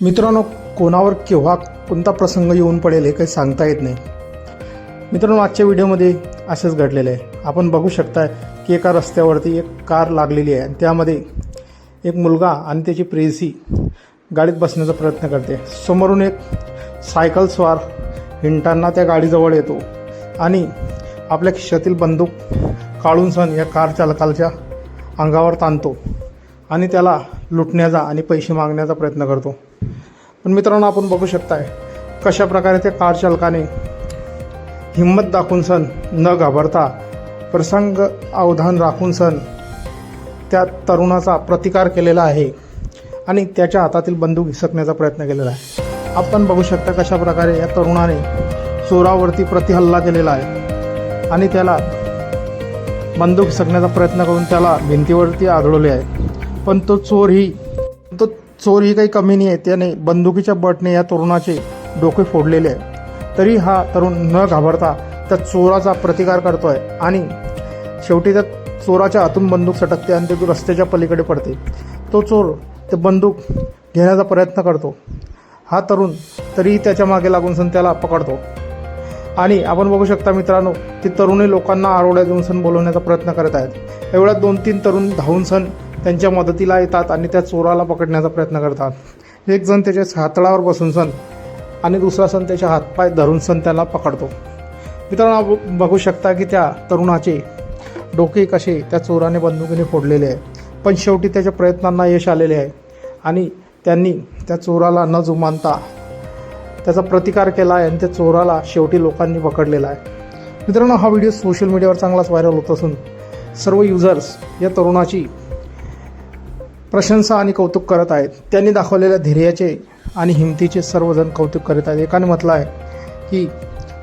मित्रांनो कोणावर केव्हा कोणता प्रसंग येऊन पडेल हे काही सांगता येत नाही. मित्रांनो आजच्या व्हिडिओमध्ये असेच घडलेलं आहे. आपण बघू शकता की एका रस्त्यावरती एक कार लागलेली आहे आणि त्यामध्ये एक मुलगा आणि त्याची प्रेयसी गाडीत बसण्याचा प्रयत्न करते. समोरून एक सायकल स्वार हिंडताना त्या गाडीजवळ येतो आणि आपल्या खिशातील बंदूक काढून सण या कार चालकाच्या अंगावर ताणतो आणि त्याला लुटण्याचा आणि पैसे मागण्याचा प्रयत्न करतो. पण मित्रांनो आपण बघू शकताय कशा प्रकारे त्या कार चालकाने हिंमत दाखवून सण न घाबरता प्रसंग अवधान राखून सण त्या तरुणाचा प्रतिकार केलेला आहे आणि त्याच्या हातातील बंदूक हिसकण्याचा प्रयत्न केलेला आहे. आपण बघू शकता कशा प्रकारे या तरुणाने चोरावरती प्रतिहल्ला केलेला आहे आणि त्याला बंदूक हिसकण्याचा प्रयत्न करून त्याला भिंतीवरती आदळवले आहे. पण तो चोर ही चोर ही काही कमी नाही आहे त्याने बंदुकीच्या बटने या तरुणाचे डोके फोडलेले आहे तरी हा तरुण न घाबरता त्या चोराचा प्रतिकार करतोय आणि शेवटी त्या चोराच्या हातून बंदूक सटकते आणि ते रस्त्याच्या पलीकडे पडते. तो चोर ते बंदूक घेण्याचा प्रयत्न करतो. हा तरुण तरीही त्याच्यामागे लागून सण त्याला पकडतो. आणि आपण बघू शकता मित्रांनो ती तरुणी लोकांना आरोड्या देऊन सण बोलवण्याचा प्रयत्न करत आहेत. एवढ्या दोन तीन तरुण धावून सण त्यांच्या मदतीला येतात आणि त्या चोराला पकडण्याचा प्रयत्न करतात. एक जण त्याच्या हातळावर बसून सण आणि दुसरा सण त्याच्या हातपाय धरून सण त्याला पकडतो. मित्रांनो बघू शकता की त्या तरुणाचे डोके कसे त्या चोराने बंदुकीने फोडलेले आहे. पण शेवटी त्याच्या प्रयत्नांना यश आलेले आहे आणि त्यांनी त्या चोराला न जुमानता त्याचा प्रतिकार केला आहे आणि त्या चोराला शेवटी लोकांनी पकडलेला आहे. मित्रांनो हा व्हिडिओ सोशल मीडियावर चांगलाच व्हायरल होत असून सर्व युजर्स या तरुणाची प्रशंसा आणि कौतुक करत आहेत. त्यांनी दाखवलेल्या धैर्याचे आणि हिमतीचे सर्वजण कौतुक करीत आहेत. एकाने म्हटलं आहे की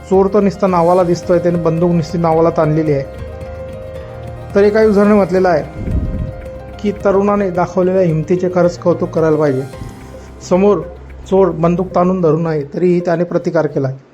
चोर तर नुसता नावाला दिसतोय त्याने बंदूक नुसती नावाला ताणलेली आहे. तर एका युजरने म्हटलेलं आहे की तरुणाने दाखवलेल्या हिमतीचे खरंच कौतुक करायला पाहिजे. समोर चोर बंदूक ताणून धरून आहे तरीही त्याने प्रतिकार केला आहे.